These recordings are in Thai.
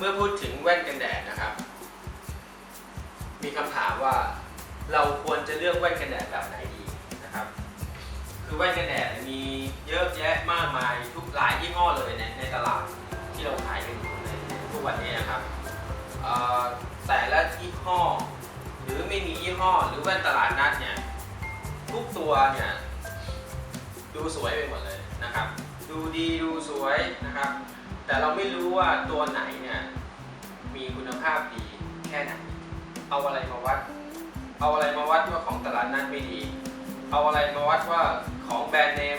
เมื่อพูดถึงแว่นกันแดดนะครับ มีคำถามว่าเราควรจะเลือกแว่นกันแดดแบบไหนดีนะครับ คือแว่นกันแดดมีเยอะแยะมากมายทุกหลายยี่ห้อเลยในในตลาดที่เราขายกันอยู่ในทุกวันนี้นะครับแต่ละยี่ห้อ หรือไม่มียี่ห้อหรือแว่นตลาดนัดเนี่ยทุกตัวเนี่ยดูสวยไปหมดเลยนะครับ ดูดีดูสวยนะครับ แต่เราไม่รู้ว่าตัวไหนเนี่ย มีคุณภาพดีแค่ไหนเอาอะไรมาวัด เอาอะไรมาวัดว่าของตลาดนั้นไม่ดี เอาอะไรมาวัดว่าของแบรนด์เนม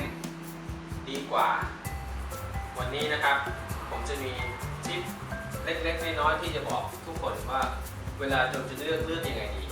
ดีกว่า วันนี้นะครับ ผมจะมีทิปเล็กๆน้อยๆที่จะบอกทุกคนว่า เวลาเราจะเลือกเลือกยังไงดี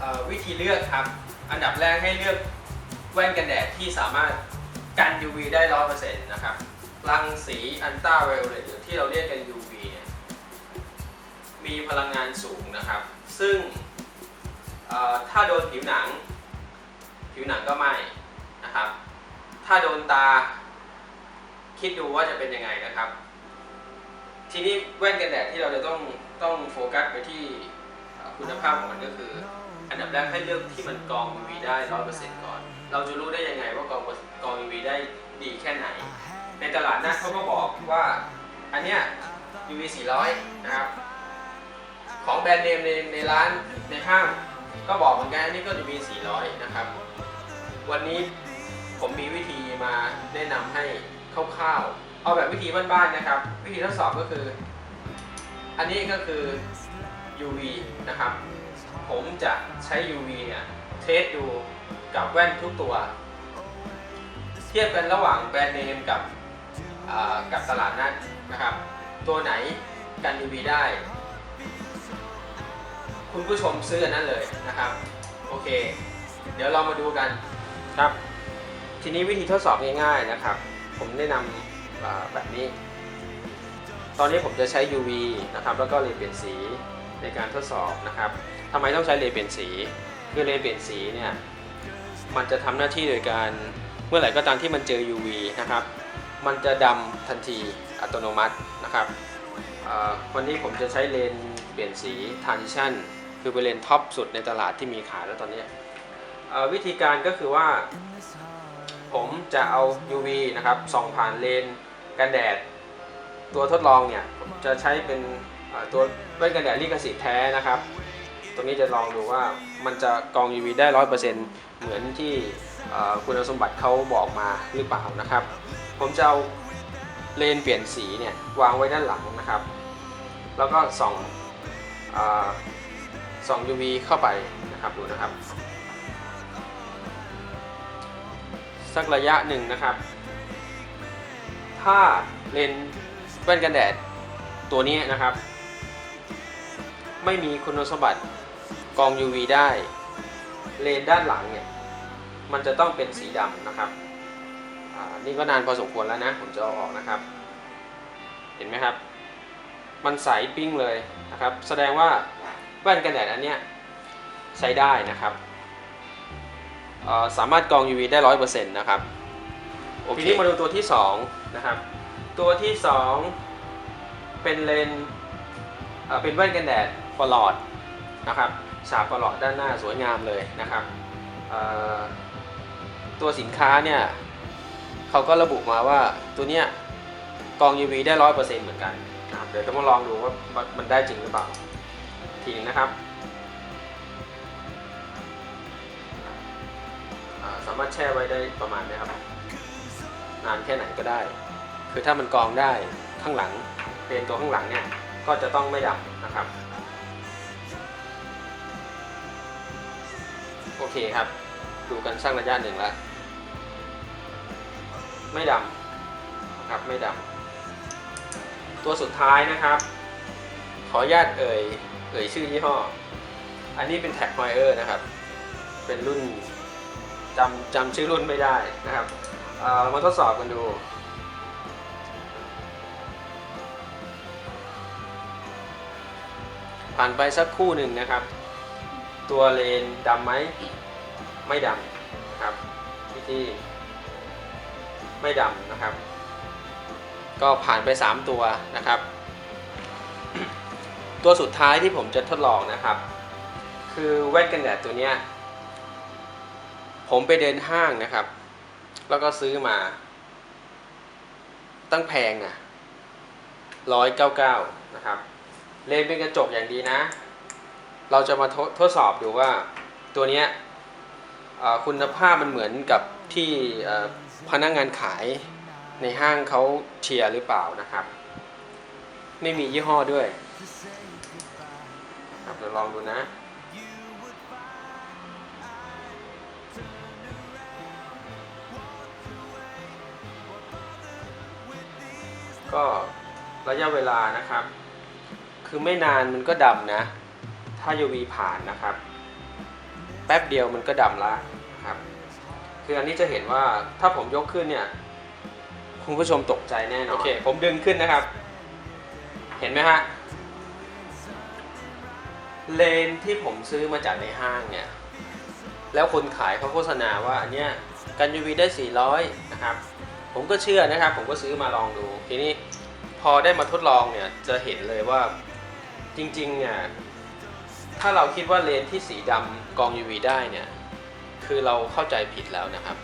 เอ่อวิธีเลือกครับ อันดับแรกให้เลือกแว่นกันแดดที่สามารถกัน UV ได้ร้อยเปอร์เซ็นต์นะครับ รังสีอันต้าไวโอเลตหรือที่เราเรียกกัน UV เนี่ยมีพลังงานสูงนะครับ ซึ่งเอ่อถ้าโดนผิวหนัง ผิวหนังก็ไหม้นะครับ ถ้าโดนตา คิดดูว่าจะเป็นยังไงนะครับ ทีนี้แว่นกันแดดที่เราจะต้องต้องโฟกัสไปที่เอ่อคุณภาพของมันก็คือ อันดับแรกให้เลือกที่มันกรอง UV ได้ร้อยเปอร์เซ็นต์ก่อน เราจะรู้ได้ยังไงว่ากรองกรอง UV ได้ดีแค่ไหน ในตลาดนัดเขาก็บอกว่าอันเนี้ย UV 400 นะครับ ของแบรนด์เนมในในร้านในห้างก็บอกเหมือนกันอันนี้ก็ UV 400 นะครับ วันนี้ผมมีวิธีมาแนะนำให้คร่าวๆ เอาแบบวิธีบ้านๆนะครับ วิธีทดสอบก็คือ อันนี้ก็คือ UV นะครับ ผมจะใช้ UV เนี่ยเทสดูกับแว่นทุกตัว เทียบกันระหว่างแบรนด์เนมกับอ่ากับตลาดนัดนะครับ ตัวไหนกัน UV ได้ คุณผู้ชมซื้ออันนั้นเลยนะครับ โอเค เดี๋ยวเรามาดูกันครับ ทีนี้วิธีทดสอบง่ายๆนะครับ ผมแนะนำอ่าแบบนี้ ตอนนี้ผมจะใช้ UV นะครับ แล้วก็เลนส์เปลี่ยนสี ในการทดสอบนะครับทำไมต้องใช้เลนส์เปลี่ยนสีคือเลนส์เปลี่ยนสีเนี่ยมันจะทำหน้าที่โดยการเมื่อไหร่ก็ตามที่มันเจอ UV นะครับ มันจะดำทันทีอัตโนมัตินะครับวันนี้ผมจะใช้เลนส์เปลี่ยนสี transition คือเป็นเลนส์ท็อปสุดในตลาดที่มีขายแล้วตอนนี้วิธีการก็คือว่า ผมจะเอา UV นะครับส่องผ่านเลนส์กันแดด ตัวทดลองเนี่ย ผมจะใช้เป็น ตัวแว่นกันแดดลิขสิทธิ์แท้นะครับ ตรงนี้จะลองดูว่ามันจะกรอง UV ได้ร้อยเปอร์เซ็นต์เหมือนที่เอ่อคุณสมบัติเขาบอกมาหรือเปล่านะครับ ผมจะเอาเลนเปลี่ยนสีเนี่ยวางไว้ด้านหลังนะครับ แล้วก็ส่องอส่อง UV เข้าไปนะครับดูนะครับ สักระยะหนึ่งนะครับ ถ้าเลนแว่นกันแดดตัวนี้นะครับ ไม่มีคุณสมบัติกรอง UV ได้ เลนด้านหลังเนี่ยมันจะต้องเป็นสีดำนะครับนี่ก็นานพอสมควรแล้วนะ ผมจะเอาออกนะครับ เห็นไหมครับ มันใสปิ้งเลยนะครับ แสดงว่าแว่นกันแดดอันเนี้ยใช้ได้นะครับ สามารถกรอง UV ได้ร้อยเปอร์เซ็นต์นะครับโอเคทีนี้มาดูตัวที่สองนะครับ ตัวที่สองเป็นเลนเป็นแว่นกันแดด ปลอดนะครับฉาบปลอดด้านหน้าสวยงามเลยนะครับตัวสินค้าเนี่ยเขาก็ระบุมาว่าตัวเนี้ยกอง UV ได้ร้อยเปอร์เซ็นต์เหมือนกันนะครับเดี๋ยวจะมาลองดูว่ามันได้จริงหรือเปล่าทีนึงนะครับ สามารถแช่ไว้ได้ประมาณนี้ครับ นานแค่ไหนก็ได้ คือถ้ามันกองได้ข้างหลังเป็นตัวข้างหลังเนี่ยก็จะต้องไม่ดำนะครับ เคครับ ดูกันสักระยะหนึ่งแล้ว ไม่ดำนะครับไม่ดำตัวสุดท้ายนะครับ ขออนุญาตเอ่ยเอ่ยชื่อยี่ห้อ อันนี้เป็นแท็กไมเออร์นะครับ เป็นรุ่นจำจำชื่อรุ่นไม่ได้นะครับเอ่อเรามาทดสอบกันดูผ่านไปสักคู่หนึ่งนะครับ ตัวเลนดำไหมไม่ดำครับวิธีไม่ดำนะครับ ก็ผ่านไป 3 ตัวนะครับ ตัวสุดท้ายที่ผมจะทดลองนะครับ คือแว่นกันแดดตัวเนี้ยผมไปเดินห้างนะครับ แล้วก็ซื้อมา ตั้งแพงนะร้อยเก้าเก้านะครับ เลนเป็นกระจกอย่างดีนะ เราจะมาทดทดสอบดูว่าตัวเนี้ยคุณภาพมันเหมือนกับที่พนักงานขายในห้างเขาเชียร์หรือเปล่านะครับ ไม่มียี่ห้อด้วย ครับเดี๋ยวลองดูนะก็ระยะเวลานะครับ คือไม่นานมันก็ดำนะ ถ้า UV ผ่านนะครับ แป๊บเดียวมันก็ดำละนะครับ คืออันนี้จะเห็นว่าถ้าผมยกขึ้นเนี่ย คุณผู้ชมตกใจแน่นอน โอเค ผมดึงขึ้นนะครับ เห็นไหมฮะ เลนส์ที่ผมซื้อมาจากในห้างเนี่ย แล้วคนขายเขาโฆษณาว่าอันเนี้ยกัน UV ได้ 400 นะครับ ผมก็เชื่อนะครับ ผมก็ซื้อมาลองดู ทีนี้พอได้มาทดลองเนี่ย จะเห็นเลยว่าจริงๆเนี่ย ถ้าเราคิดว่าเลนที่สีดำกรอง UV ได้เนี่ย คือเราเข้าใจผิดแล้วนะครับ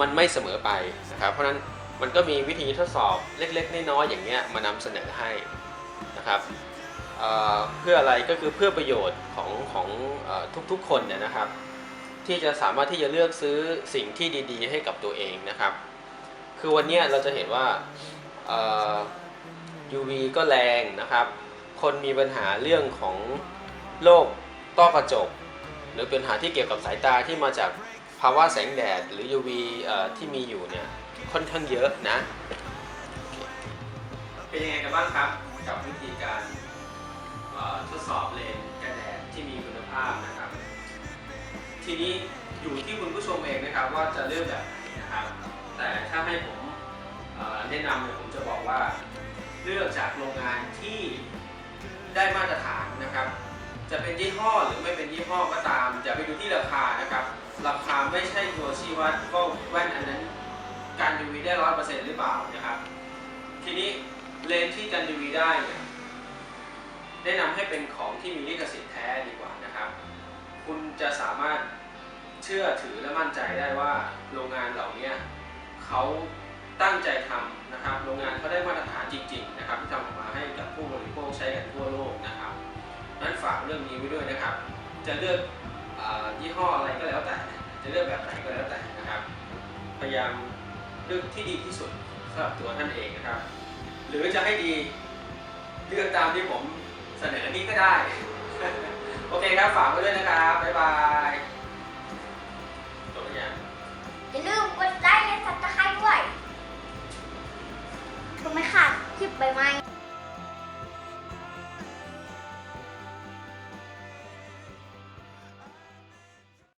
มันไม่เสมอไปนะครับ เพราะนั้นมันก็มีวิธีทดสอบเล็กๆ น้อยๆอย่างเงี้ยมานำเสนอให้นะครับเเพื่ออะไรก็คือเพื่อประโยชน์ของของอทุกๆคนเนี่ยนะครับ ที่จะสามารถที่จะเลือกซื้อสิ่งที่ดีๆ ให้กับตัวเองนะครับ คือวันนี้เราจะเห็นว่า UV ก็แรงนะครับ คนมีปัญหาเรื่องของโรคต้อกระจก หรือปัญหาที่เกี่ยวกับสายตาที่มาจากภาวะแสงแดดหรือ UV อที่มีอยู่เนี่ยค่อนข้างเยอะนะ เป็นยังไงกันบ้างครับ กับวิธีการทดสอบเลนส์กันแดดที่มีคุณภาพนะครับ ทีนี้อยู่ที่คุณผู้ชมเองนะครับว่าจะเลือกแบบไหนนะครับ แต่ถ้าให้ผมแนะนำเนี่ยผมจะบอกว่าเลือกจากโรงงานที่ ได้มาตรฐานนะครับ จะเป็นยี่ห้อหรือไม่เป็นยี่ห้อก็ตามอย่าไปดูที่ราคานะครับ ราคาไม่ใช่ตัวชี้วัดว่าแว่นอันนั้นการ UV ได้ร้อยเปอร์เซ็นต์หรือเปล่านะครับ ทีนี้เลนส์ที่กัน UV ได้เนี่ยแนะนำให้เป็นของที่มีลิขสิทธิ์แท้ดีกว่านะครับ คุณจะสามารถเชื่อถือและมั่นใจได้ว่าโรงงานเหล่านี้เขาตั้งใจทำนะครับ โรงงานเขาได้มาตรฐานจริง ๆ นะครับที่ทำออกมาให้ จะเลือกอยี่ห้ออะไรก็แล้วแต่ จะเลือกแบบไหนก็แล้วแต่นะครับ พยายามเลือกที่ดีที่สุดสำหรับตัวท่านเองนะครับ หรือจะให้ดีเลือกตามที่ผมเสนอนี้ก็ได้ โอเคครับ ฝากไว้ด้วยนะครับ บ๊ายบายจบหรือยังอย่าลืมกดไลค์และซับสไครต์ด้วยเพื่อไม่ขาดคลิปใหม่